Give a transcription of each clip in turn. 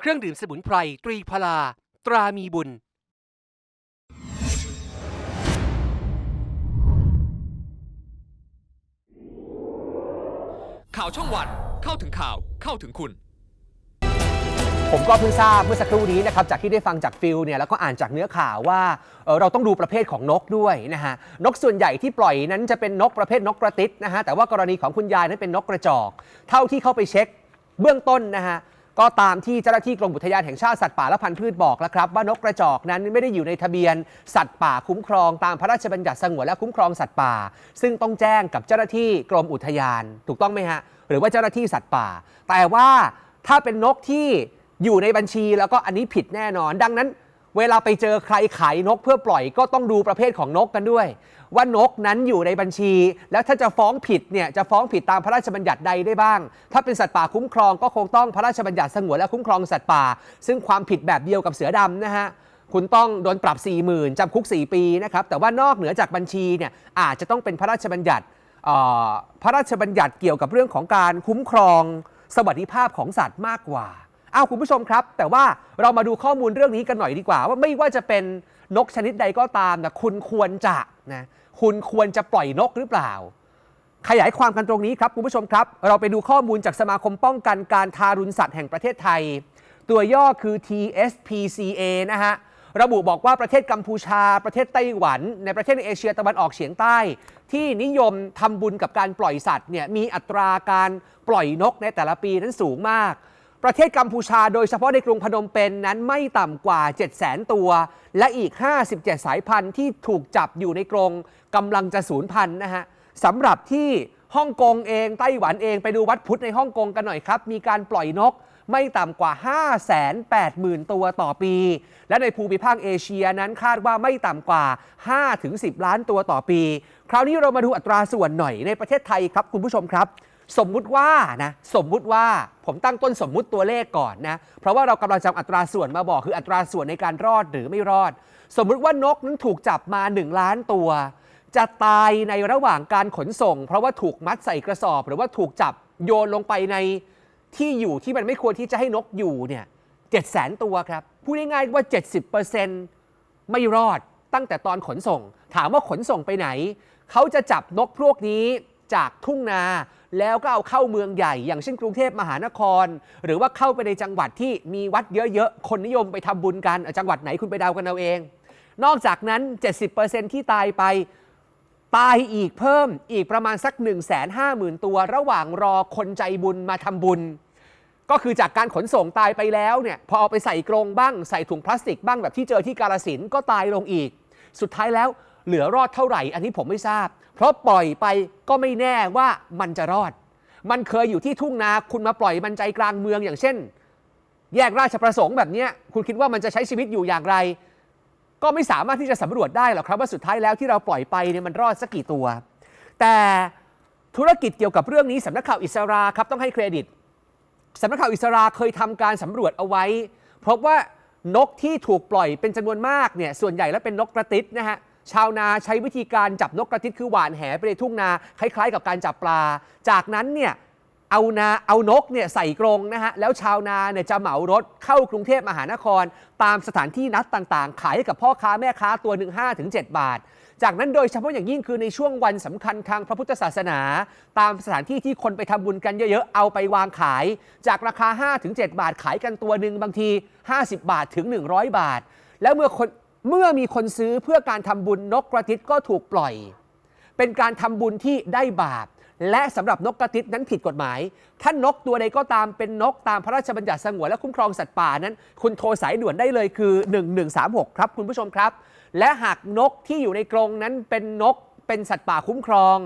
เครื่องดื่มสมุนไพรตรีพลา ตรามีบุญ ข่าวช่องวันเข้าถึงข่าวเข้าถึงคุณ ผมก็เพิ่งทราบเมื่อสักครู่นี้นะครับจากที่ได้ฟังจากฟิลเนี่ยแล้วก็อ่านจากเนื้อข่าวว่าเอ่อเราต้องดูประเภทของนกด้วยนะฮะนกส่วนใหญ่ที่ปล่อยนั้นจะเป็นนกประเภทนกกระติดนะฮะแต่ว่ากรณีของคุณยายนั้นเป็นนกกระจอก เท่าที่เข้าไปเช็คเบื้องต้นนะฮะ ก็ตามที่เจ้าหน้าที่กรมอุทยานแห่งชาติสัตว์ป่าและพันธุ์พืชบอกแล้วครับ ว่านกกระจอกนั้นไม่ได้อยู่ในทะเบียนสัตว์ป่าคุ้มครองตามพระราชบัญญัติสงวนและคุ้มครองสัตว์ป่า ซึ่งต้องแจ้งกับเจ้าหน้าที่กรมอุทยาน ถูกต้องไหมฮะหรือว่าเจ้าหน้าที่สัตว์ป่า แต่ว่าถ้าเป็นนกที่อยู่ในบัญชีแล้วก็อันนี้ผิดแน่นอน ดังนั้น เวลาไปเจอใครขายนกเพื่อปล่อยก็ต้องดูประเภทของนกกันด้วย ว่านกนั้นอยู่ในบัญชี แล้วถ้าจะฟ้องผิดเนี่ยจะฟ้องผิดตามพระราชบัญญัติใดได้บ้าง ถ้าเป็นสัตว์ป่าคุ้มครองก็คงต้องพระราชบัญญัติสงวนและคุ้มครองสัตว์ป่า ซึ่งความผิดแบบเดียวกับเสือดำนะฮะคุณต้องโดนปรับ 4 0,000จำคุก 4 ปีนะครับแต่ว่านอกเหนือจากบัญชีเนี่ยอาจจะต้องเป็นพระราชบัญญัติเอ่อพระราชบัญญัติเกี่ยวกับเรื่องของการคุ้มครองสวัสดิภาพของสัตว์มากกว่า อ้าวคุณผู้ชมครับ แต่ว่าเรามาดูข้อมูลเรื่องนี้กันหน่อยดีกว่า ว่าไม่ว่าจะเป็นนกชนิดใดก็ตามนะคุณควรจะนะคุณควรจะปล่อยนกหรือเปล่า ขยายความกันตรงนี้ครับคุณผู้ชมครับ เราไปดูข้อมูลจากสมาคมป้องกันการทารุณสัตว์แห่งประเทศไทย ตัวย่อคือ TSPCA นะฮะระบุบอกว่าประเทศกัมพูชา ประเทศไต้หวัน ในประเทศเอเชียตะวันออกเฉียงใต้ ที่นิยมทำบุญกับการปล่อยสัตว์เนี่ยมีอัตราการปล่อยนกในแต่ละปีนั้นสูงมาก ประเทศกัมพูชาโดยเฉพาะในกรุงพนมเปญนนั้นไม่ต่ำกว่า 7 0 0 0 0 ตัว และอีก 57 สายพันธุ์ที่ถูกจับอยู่ในกรงกำลังจะสูญพันธุ์นะฮะสำหรับที่ฮ่องกงเองไต้หวันเองไปดูวัดพุทธในฮ่องกงกันหน่อยครับ มีการปล่อยนกไม่ต่ำกว่า 580,000 ตัวต่อปี และในภูมิภาคเอเชียนั้นคาดว่าไม่ต่ำกว่า 5-10 ล้านตัวต่อปี คราวนี้เรามาดูอัตราส่วนหน่อยในประเทศไทยครับคุณผู้ชมครับ สมมุติว่านะสมมุติว่าผมตั้งต้นสมมุติตัวเลขก่อนนะเพราะว่าเรากำลังจำอัตราส่วนมาบอกคืออัตราส่วนในการรอดหรือไม่รอด สมมุติว่านกนั้นถูกจับมา 1 ล้านตัว จะตายในระหว่างการขนส่ง เพราะว่าถูกมัดใส่กระสอบ หรือว่าถูกจับโยนลงไปในที่อยู่ที่มันไม่ควรที่จะให้นกอยู่เนี่ยเจ็ดแสนตัวครับพูดง่ายๆว่า 70%ไม่รอดตั้งแต่ตอนขนส่ง ถามว่าขนส่งไปไหน เขาจะจับนกพวกนี้จากทุ่งนา แล้วก็เอาเข้าเมืองใหญ่ อย่างเช่นกรุงเทพมหานคร หรือว่าเข้าไปในจังหวัดที่มีวัดเยอะๆ คนนิยมไปทำบุญกัน จังหวัดไหนคุณไปเดากันเอาเอง นอกจากนั้น 70%ที่ตายไปตายอีกเพิ่มอีกประมาณสัก 1 5 0 0 0 0 ตัว ระหว่างรอคนใจบุญมาทำบุญ ก็คือจากการขนส่งตายไปแล้วเนี่ยพอเอาไปใส่กรงบ้างใส่ถุงพลาสติกบ้างแบบที่เจอที่กาลสินก็ตายลงอีก สุดท้ายแล้ว เหลือรอดเท่าไหร่ อันนี้ผมไม่ทราบ เพราะปล่อยไปก็ไม่แน่ว่ามันจะรอด มันเคยอยู่ที่ทุ่งนาคุณมาปล่อยมันใจกลางเมืองอย่างเช่น แยกราชประสงค์แบบนี้คุณคิดว่ามันจะใช้ชีวิตอยู่อย่างไร ก็ไม่สามารถที่จะสำรวจได้หรอกครับว่าสุดท้ายแล้วที่เราปล่อยไปเนี่ยมันรอดสักกี่ตัว แต่ธุรกิจเกี่ยวกับเรื่องนี้สำนักข่าวอิสราครับต้องให้เครดิตสำนักข่าวอิสราเคยทำการสำรวจเอาไว้พบว่านกที่ถูกปล่อยเป็นจำนวนมากเนี่ยส่วนใหญ่แล้วเป็นนกกระติดนะฮะ ชาวนาใช้วิธีการจับนกกระติดคือหว่านแหไปในทุ่งนาคล้าย ๆ กับการจับปลา จากนั้นเนี่ยเอานาเอานกเนี่ยใส่กรงนะฮะแล้วชาวนาเนี่ยจะเหมารถเข้ากรุงเทพมหานคร ตามสถานที่นัดต่างๆ ขายให้กับพ่อค้าแม่ค้าตัวหนึ่ง5-7บาท จากนั้นโดยเฉพาะอย่างยิ่งคือในช่วงวันสำคัญทางพระพุทธศาสนา ตามสถานที่ที่คนไปทำบุญกันเยอะๆ เอาไปวางขาย จากราคา5-7บาทขายกันตัวหนึ่งบางที 50 บาทถึง 100 บาท แล้วเมื่อคน เมื่อมีคนซื้อเพื่อการทำบุญนกกระติดก็ถูกปล่อย เป็นการทำบุญที่ได้บาป และสำหรับนกกระติดนั้นผิดกฎหมาย ถ้านกตัวใดก็ตามเป็นนกตามพระราชบัญญัติสงวนและคุ้มครองสัตว์ป่านั้น คุณโทรสายด่วนได้เลยคือ 1136 ครับคุณผู้ชมครับ และหากนกที่อยู่ในกรงนั้นเป็นนก เป็นสัตว์ป่าคุ้มครอง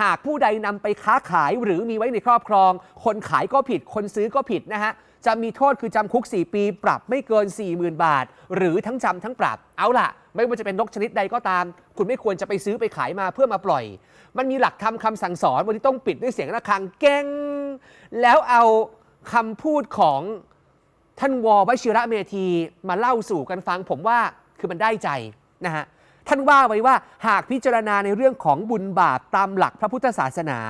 หากผู้ใดนำไปค้าขายหรือมีไว้ในครอบครอง คนขายก็ผิด คนซื้อก็ผิดนะฮะ จะมีโทษคือจำคุก 4 ปี ปรับไม่เกิน 40,000 บาท หรือทั้งจำทั้งปรับ เอาล่ะ ไม่ว่าจะเป็นนกชนิดใดก็ตาม คุณไม่ควรจะไปซื้อไปขายมาเพื่อมาปล่อย มันมีหลักธรรมคำสั่งสอนวันที่ต้องปิดด้วยเสียงะระฆังแก้งแล้วเอาคำพูดของท่านวอวชิระเมธีมาเล่าสู่กันฟังผมว่าคือมันได้ใจนะฮะ ท่านว่าไว้ว่าหากพิจารณาในเรื่องของบุญบาปตามหลักพระพุทธศาสนา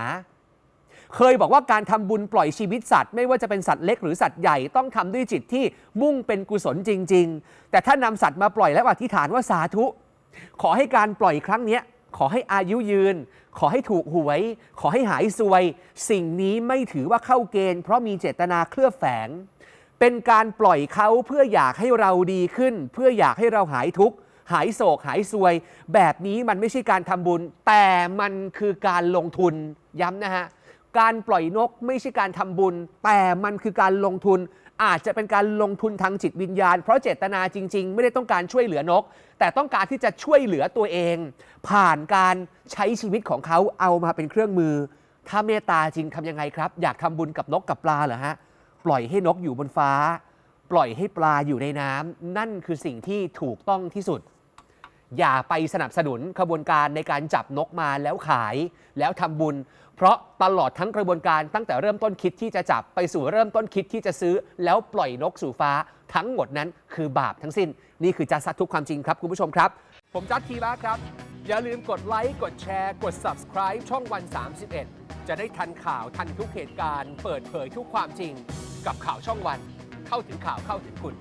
เคยบอกว่าการทำบุญปล่อยชีวิตสัตว์ ไม่ว่าจะเป็นสัตว์เล็กหรือสัตว์ใหญ่ต้องทำด้วยจิตที่มุ่งเป็นกุศลจริง ๆ แต่ถ้านำสัตว์มาปล่อยแล้วอธิษฐานว่าสาธุ ขอให้การปล่อยครั้งนี้ขอให้อายุยืน ขอให้ถูกหวย ขอให้หายซวย สิ่งนี้ไม่ถือว่าเข้าเกณฑ์ เพราะมีเจตนาเคลือบแฝง เป็นการปล่อยเขาเพื่ออยากให้เราดีขึ้น เพื่ออยากให้เราหายทุกข์ หายโศกหายซวย แบบนี้มันไม่ใช่การทำบุญ แต่มันคือการลงทุนย้ำนะฮะการปล่อยนกไม่ใช่การทำบุญ แต่มันคือการลงทุน อาจจะเป็นการลงทุนทางจิตวิญญาณ เพราะเจตนาจริง ๆ ไม่ได้ต้องการช่วยเหลือนก แต่ต้องการที่จะช่วยเหลือตัวเอง ผ่านการใช้ชีวิตของเขาเอามาเป็นเครื่องมือ ถ้าเมตตาจริงทำยังไงครับ อยากทำบุญกับนกกับปลาเหรอฮะปล่อยให้นกอยู่บนฟ้า ปล่อยให้ปลาอยู่ในน้ำนั่นคือสิ่งที่ถูกต้องที่สุด อย่าไปสนับสนุนขบวนการในการจับนกมาแล้วขาย แล้วทำบุญ เพราะตลอดทั้งกระบวนการตั้งแต่เริ่มต้นคิดที่จะจับไปสู่เริ่มต้นคิดที่จะซื้อ แล้วปล่อยนกสู่ฟ้า ทั้งหมดนั้นคือบาปทั้งสิ้น นี่คือจัดซัดทุกความจริงครับคุณผู้ชมครับ ผมจัดทีบ้าครับ อย่าลืมกดไลค์กดแชร์ กด subscribe ช่องวัน 31 จะได้ทันข่าวทันทุกเหตุการณ์ เปิดเผยทุกความจริง กับข่าวช่องวัน เข้าถึงข่าวเข้าถึงคุณ